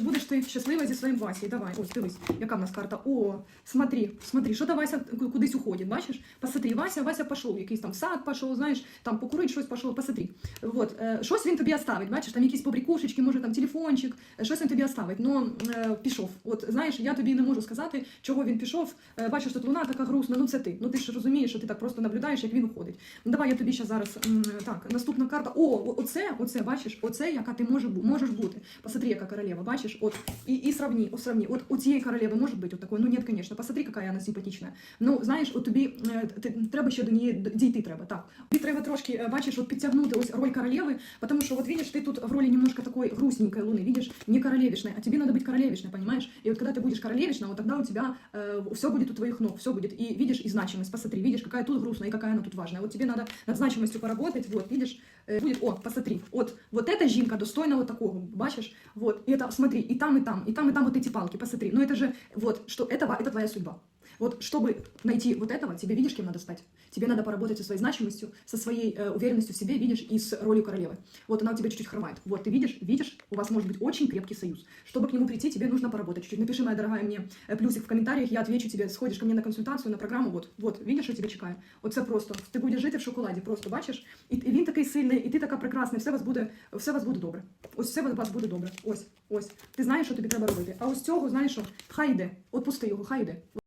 чи будеш ти щаслива зі своїм Васею? Давай, ось дивись, яка в нас карта. О, смотри, смотри, що та Вася кудись уходить, бачиш? Посмотри, Вася, Вася пішов, якийсь там сад пішов, знаєш, там покурить щось пішов, посмотри. Вот, е, щось він тобі оставить, бачиш, там якісь побрікушечки, може там телефончик, е, щось він тобі оставить, ну пішов. От знаєш, я тобі не можу сказати, чого він пішов. Бачиш, тут луна така грустна, ну це ти. Ну ти ж розумієш, що ти так просто наблюдаєш, як він уходить. Ну давай я тобі ще зараз так, наступна карта. О, оце, оце, бачиш, оце, яка ти може, можеш бути. Посмотри, яка королева, бачиш, от і, і сравні, о, сравні. От у цієї королеви може бути от такої. Ну ні, звісно, посмотри, яка вона симпатична. Ну знаєш, от тобі е, ти, треба ще до неї д- дійти треба. Так, тобі треба трошки, е, бачиш, от підтягнути ось роль королеви, потому что вот видишь, ты тут в роли немножко такой грустненькой луны, видишь, не королевишной, а тебе надо быть королевишной, понимаешь? И вот когда ты будешь королевишна, вот тогда у тебя все будет у твоих ног, все будет. И видишь, и значимость, посмотри, видишь, какая тут грустная и какая она тут важная. Вот тебе надо над значимостью поработать, вот, видишь, э, будет, о, посмотри, вот, вот эта жінка достойна вот такого, бачишь? Вот, и это, смотри, и там, и там, и там, и там вот эти палки, посмотри. Но это же, вот, что это, ва- это твоя судьба. Вот чтобы найти вот этого, тебе видишь, кем надо стать? Тебе надо поработать со своей значимостью, со своей э, уверенностью в себе, видишь, и с ролью королевы. Вот она у тебя чуть-чуть хромает. Вот ты видишь, видишь, у вас может быть очень крепкий союз. Чтобы к нему прийти, тебе нужно поработать чуть-чуть. Напиши, моя дорогая, мне э, плюсик в комментариях, я отвечу тебе, сходишь ко мне на консультацию, на программу, вот, вот, видишь, що тебе чекає. Оце просто. Ти будеш жити в шоколаді, просто бачиш? І, і він такий сильний, і ти така прекрасна, і все у вас буде, все у вас буде добре. Ось все у вас буде добре. Ось, ось. Ти знаєш, що тобі треба робити. А ось цього, знаєш що, хай йде. Отпусти його, хай йде.